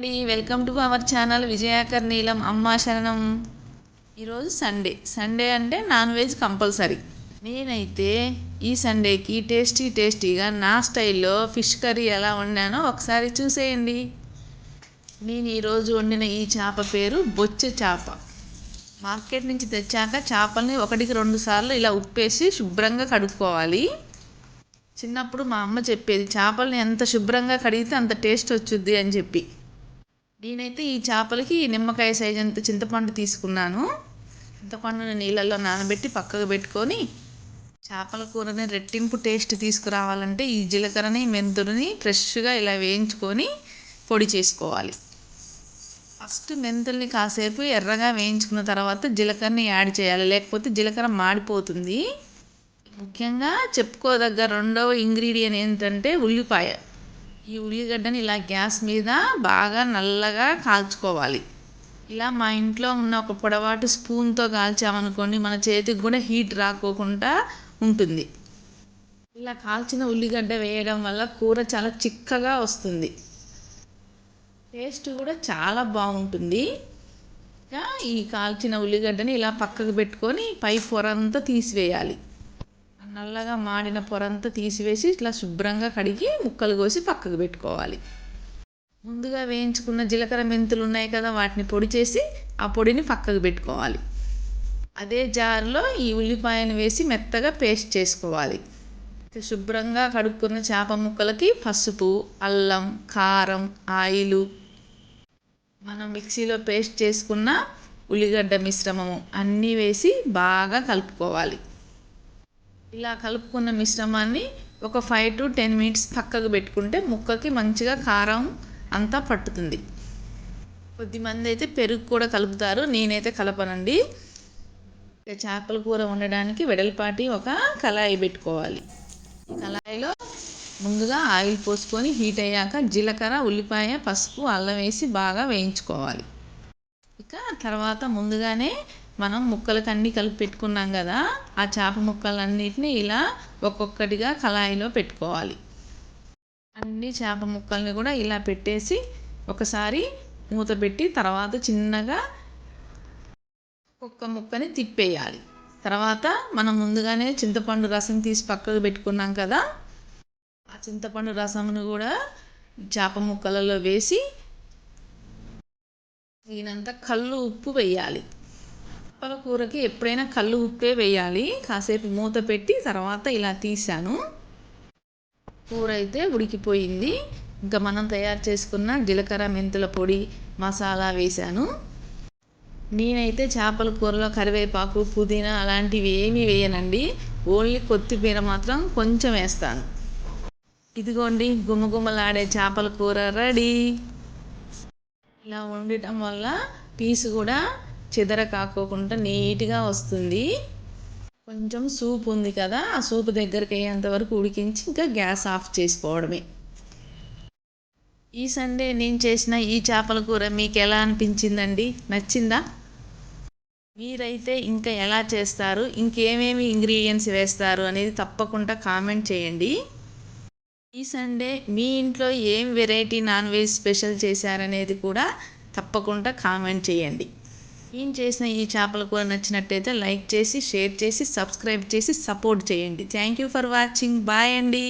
అండి. Welcome to our channel విజయాకర్ నీలం అమ్మ శరణం ఈరోజు సండే సండే అంటే నాన్ వెజ్ కంపల్సరీ నేనైతే ఈ సండేకి టేస్టీ టేస్టీగా నా స్టైల్లో ఫిష్ కర్రీ ఎలా వండానో ఒకసారి చూసేయండి. నేను ఈరోజు వండిన ఈ చేప పేరు బొచ్చ చేప. మార్కెట్ నుంచి తెచ్చాక చేపల్ని ఒకటికి రెండు సార్లు ఇలా ఉప్పేసి శుభ్రంగా కడుక్కోవాలి. చిన్నప్పుడు మా అమ్మ చెప్పేది చేపల్ని ఎంత శుభ్రంగా కడిగితే అంత టేస్ట్ వచ్చుద్ది అని చెప్పి. నేనైతే ఈ చేపలకి నిమ్మకాయ సైజ్ అంత చింతపండు తీసుకున్నాను. చింతపండుని నీళ్ళల్లో నానబెట్టి పక్కకు పెట్టుకొని చేపల కూరని రెట్టింపు టేస్ట్ తీసుకురావాలంటే ఈ జీలకర్రని మెంతులని ఫ్రెష్గా ఇలా వేయించుకొని పొడి చేసుకోవాలి. ఫస్ట్ మెంతుల్ని కాసేపు ఎర్రగా వేయించుకున్న తర్వాత జీలకర్రని యాడ్ చేయాలి. లేకపోతే జీలకర్ర మాడిపోతుంది. ముఖ్యంగా చెప్పుకోదగ్గ రెండవ ఇంగ్రీడియంట్ ఏంటంటే ఉల్లిపాయ. ఈ ఉల్లిగడ్డని ఇలా గ్యాస్ మీద బాగా నల్లగా కాల్చుకోవాలి. ఇలా మా ఇంట్లో ఉన్న ఒక పొడవాటి స్పూన్తో కాల్చామనుకోండి మన చేతికి కూడా హీట్ రాకోకుండా ఉంటుంది. ఇలా కాల్చిన ఉల్లిగడ్డ వేయడం వల్ల కూర చాలా చిక్కగా వస్తుంది. టేస్ట్ కూడా చాలా బాగుంటుంది. ఈ కాల్చిన ఉల్లిగడ్డని ఇలా పక్కకు పెట్టుకొని పై పొర అంతా తీసివేయాలి. నల్లగా మాడిన పొరంతా తీసివేసి ఇట్లా శుభ్రంగా కడిగి ముక్కలు కోసి పక్కకు పెట్టుకోవాలి. ముందుగా వేయించుకున్న జీలకర్ర మెంతులు ఉన్నాయి కదా వాటిని పొడి చేసి ఆ పొడిని పక్కకు పెట్టుకోవాలి. అదే జార్లో ఈ ఉల్లిపాయను వేసి మెత్తగా పేస్ట్ చేసుకోవాలి. శుభ్రంగా కడుక్కున్న చేప ముక్కలకి పసుపు అల్లం కారం ఆయిలు. మనం మిక్సీలో పేస్ట్ చేసుకున్న ఉల్లిగడ్డ మిశ్రమము అన్నీ వేసి బాగా కలుపుకోవాలి. ఇలా కలుపుకున్న మిశ్రమాన్ని ఒక ఫైవ్ టు టెన్ మినిట్స్ పక్కకు పెట్టుకుంటే ముక్కకి మంచిగా కారం అంతా పట్టుతుంది. కొద్దిమంది అయితే పెరుగు కూడా కలుపుతారు నేనైతే కలపనండి. చేపల కూర వండడానికి వెడల్పాటి ఒక కళాయి పెట్టుకోవాలి. కళాయిలో ముందుగా ఆయిల్ పోసుకొని హీట్ అయ్యాక జీలకర్ర ఉల్లిపాయ పసుపు అల్లం వేసి బాగా వేయించుకోవాలి. ఇక తర్వాత ముందుగానే మనం ముక్కలకు అన్నీ కలిపి పెట్టుకున్నాం కదా ఆ చేప ముక్కలన్నిటిని ఇలా ఒక్కొక్కటిగా కళాయిలో పెట్టుకోవాలి. అన్ని చేప ముక్కల్ని కూడా ఇలా పెట్టేసి ఒకసారి మూత పెట్టి తర్వాత చిన్నగా ఒక్క ముక్కని తిప్పేయాలి. తర్వాత మనం ముందుగానే చింతపండు రసం తీసి పక్కకు పెట్టుకున్నాం కదా ఆ చింతపండు రసంను కూడా చేప ముక్కలలో వేసి ఈయనంతా కళ్ళు ఉప్పు వేయాలి. చేపల కూరకి ఎప్పుడైనా కళ్ళు ఉప్పే వేయాలి. కాసేపు మూత పెట్టి తర్వాత ఇలా తీసాను కూర అయితే ఉడికిపోయింది. ఇంకా మనం తయారు చేసుకున్న జీలకర్ర మెంతుల పొడి మసాలా వేశాను. నేనైతే చేపల కూరలో కరివేపాకు పుదీనా అలాంటివి ఏమీ వేయనండి. ఓన్లీ కొత్తిమీర మాత్రం కొంచెం వేస్తాను. ఇదిగోండి గుమ్మగుమ్మలాడే చేపల కూర రెడీ. ఇలా వండటం వల్ల పీసు కూడా చెదర కాకోకుండా నీట్గా వస్తుంది. కొంచెం సూప్ ఉంది కదా ఆ సూప్ దగ్గరికి అయ్యేంత వరకు ఉడికించి ఇంకా గ్యాస్ ఆఫ్ చేసుకోవడమే. ఈ సండే నేను చేసిన ఈ చేపల కూర మీకు ఎలా అనిపించిందండి? నచ్చిందా? మీరైతే ఇంకా ఎలా చేస్తారు? ఇంకేమేమి ఇంగ్రీడియంట్స్ వేస్తారు అనేది తప్పకుండా కామెంట్ చేయండి. ఈ సండే మీ ఇంట్లో ఏం వెరైటీ నాన్ వెజ్ స్పెషల్ చేశారనేది కూడా తప్పకుండా కామెంట్ చేయండి. నేను చేసిన ఈ చేపల కూర నచ్చినట్టయితే లైక్ చేసి షేర్ చేసి సబ్స్క్రైబ్ చేసి సపోర్ట్ చేయండి. Thank you for watching. Bye అండి.